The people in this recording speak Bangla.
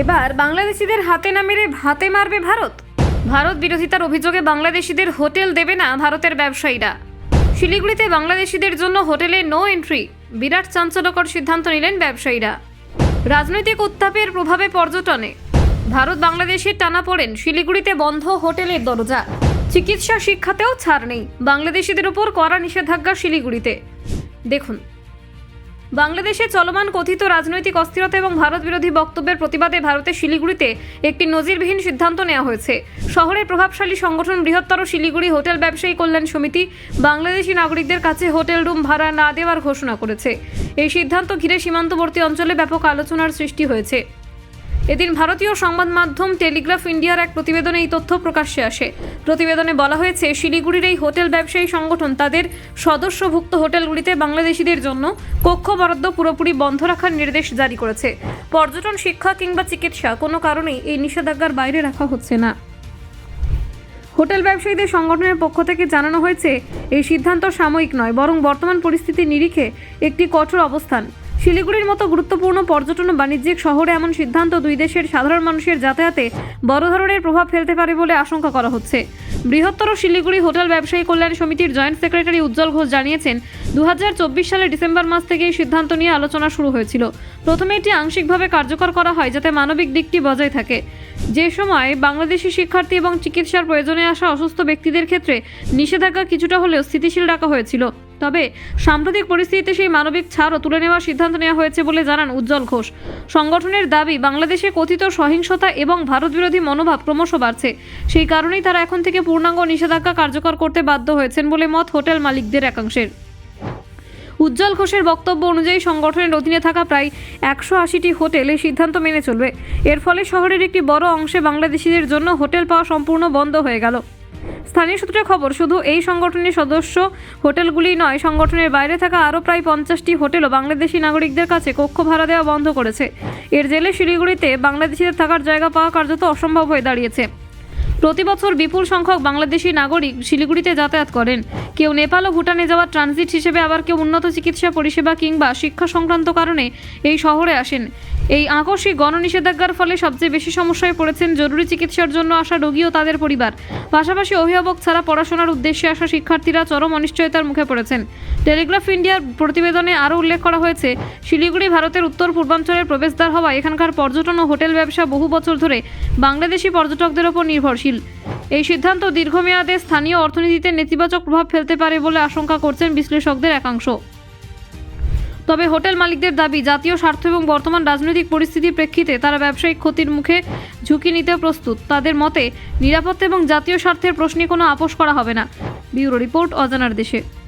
এবার বাংলাদেশিদের হাতে না মেরে ভাতে মারবে ভারত? ভারত বিরোধিতার অভিযোগে বাংলাদেশিদের হোটেল দেবে না ভারতের ব্যবসায়ীরা। শিলিগুড়িতে বাংলাদেশিদের জন্য হোটেলে নো এন্ট্রি বিরাট চাঞ্চল্যকর সিদ্ধান্ত নিলেন ব্যবসায়ীরা। রাজনৈতিক উত্তাপের প্রভাবে পর্যটনে, ভারত বাংলাদেশের টানা পড়েন শিলিগুড়িতে বন্ধ হোটেলের দরজা। চিকিৎসা শিক্ষাতেও ছাড় নেই বাংলাদেশিদের উপর কড়া নিষেধাজ্ঞা শিলিগুড়িতে। দেখুন বাংলাদেশে চলমান কথিত রাজনৈতিক অস্থিরতা এবং ভারত বিরোধী বক্তব্যের প্রতিবাদে ভারতের শিলিগুড়িতে একটি নজিরবিহীন সিদ্ধান্ত নেওয়া হয়েছে। শহরের প্রভাবশালী সংগঠন বৃহত্তর শিলিগুড়ি হোটেল ব্যবসায়ী কল্যাণ সমিতি বাংলাদেশি নাগরিকদের কাছে হোটেল রুম ভাড়া না দেওয়ার ঘোষণা করেছে। এই সিদ্ধান্ত ঘিরে সীমান্তবর্তী অঞ্চলে ব্যাপক আলোচনার সৃষ্টি হয়েছে। এদিন ভারতীয় সংবাদ মাধ্যম টেলিগ্রাফ ইন্ডিয়ার এক প্রতিবেদনে এই তথ্য প্রকাশ্যে আসে। প্রতিবেদনে বলা হয়েছে, শিলিগুড়ির এই হোটেল ব্যবসায়ী সংগঠন তাদের সদস্যভুক্ত হোটেলগুলিতে বাংলাদেশিদের জন্য কক্ষ বরাদ্দ পুরোপুরি বন্ধ রাখার নির্দেশ জারি করেছে। পর্যটন, শিক্ষা কিংবা চিকিৎসা কোনো কারণেই এই নিষেধাজ্ঞার বাইরে রাখা হচ্ছে না। হোটেল ব্যবসায়ীদের সংগঠনের পক্ষ থেকে জানানো হয়েছে, এই সিদ্ধান্ত সাময়িক নয়, বরং বর্তমান পরিস্থিতির নিরিখে একটি কঠোর অবস্থান। শিলিগুড়ির মতো গুরুত্বপূর্ণ পর্যটন বাণিজ্যিক শহরে এমন সিদ্ধান্ত দুই দেশের সাধারণ মানুষের যাতায়াতে বড় ধরনের প্রভাব ফেলতে পারে বলে আশঙ্কা করা হচ্ছে। বৃহত্তর শিলিগুড়ি হোটেল ব্যবসায়ী কল্যাণ সমিতির জয়েন্ট সেক্রেটারি উজ্জ্বল ঘোষ জানিয়েছেন দু হাজার চব্বিশ সালের ডিসেম্বর মাস থেকে এই সিদ্ধান্ত নিয়ে আলোচনা শুরু হয়েছিল। প্রথমে এটি আংশিকভাবে কার্যকর করা হয় যাতে মানবিক দিকটি বজায় থাকে। যে সময় বাংলাদেশি শিক্ষার্থী এবং চিকিৎসার প্রয়োজনে আসা অসুস্থ ব্যক্তিদের ক্ষেত্রে নিষেধাজ্ঞা কিছুটা হলেও স্থিতিশীল রাখা হয়েছিল। তবে সাম্প্রতিক পরিস্থিতিতে সেই মানবিক ছাড়ও তুলে নেওয়ার সিদ্ধান্ত নেওয়া হয়েছে বলে জানান উজ্জ্বল ঘোষ। সংগঠনের দাবি, বাংলাদেশে কথিত সহিংসতা এবং ভারত বিরোধী মনোভাব ক্রমশ বাড়ছে। সেই কারণেই তারা এখন থেকে পূর্ণাঙ্গ নিষেধাজ্ঞা কার্যকর করতে বাধ্য হয়েছেন বলে মত হোটেল মালিকদের একাংশের। উজ্জ্বল ঘোষের বক্তব্য অনুযায়ী সংগঠনের অধীনে থাকা প্রায় একশো আশিটি হোটেল এই সিদ্ধান্ত মেনে চলবে। এর ফলে শহরের একটি বড় অংশে বাংলাদেশিদের জন্য হোটেল পাওয়া সম্পূর্ণ বন্ধ হয়ে গেল। স্থানীয় সূত্রে খবর, শুধু এই সংগঠনের সদস্য হোটেলগুলি নয়, সংগঠনের বাইরে থাকা আরও প্রায় পঞ্চাশটি হোটেলও বাংলাদেশি নাগরিকদের কাছে কক্ষ ভাড়া দেওয়া বন্ধ করেছে। এর জেলে শিলিগুড়িতে বাংলাদেশিদের থাকার জায়গা পাওয়া কার্যত অসম্ভব হয়ে দাঁড়িয়েছে। প্রতি বছর বিপুল সংখ্যক বাংলাদেশি নাগরিক শিলিগুড়িতে যাতায়াত করেন। কেউ নেপাল ও ভুটানে যাওয়ার ট্রানজিট হিসেবে আবার কেউ উন্নত চিকিৎসা পরিষেবা কিংবা শিক্ষা সংক্রান্ত কারণে এই শহরে আসেন। এই আকস্মিক গণনিষেধাজ্ঞার ফলে সবচেয়ে বেশি সমস্যায় পড়েছেন জরুরি চিকিৎসার জন্য আসা রোগী ও তাদের পরিবার। পাশাপাশি অভিভাবক ছাড়া পড়াশোনার উদ্দেশ্যে আসা শিক্ষার্থীরা চরম অনিশ্চয়তার মুখে পড়েছেন। টেলিগ্রাফ ইন্ডিয়ার প্রতিবেদনে আরও উল্লেখ করা হয়েছে, শিলিগুড়ি ভারতের উত্তর পূর্বাঞ্চলের প্রবেশদ্বার হওয়া এখানকার পর্যটন ও হোটেল ব্যবসা বহু বছর ধরে বাংলাদেশি পর্যটকদের ওপর নির্ভরশীল। এই সিদ্ধান্ত দীর্ঘমেয়াদে স্থানীয় অর্থনীতিতে নেতিবাচক প্রভাব ফেলতে পারে বলে আশঙ্কা করছেন বিশ্লেষকদের একাংশ। তবে হোটেল মালিকদের দাবি, জাতীয় স্বার্থ এবং বর্তমান রাজনৈতিক পরিস্থিতির প্রেক্ষিতে তারা ব্যবসায়িক ক্ষতির মুখে ঝুঁকি নিতে প্রস্তুত। তাদের মতে, নিরাপত্তা এবং জাতীয় স্বার্থের প্রশ্নে কোনো আপোষ করা হবে না। ব্যুরো রিপোর্ট অজানার দেশে।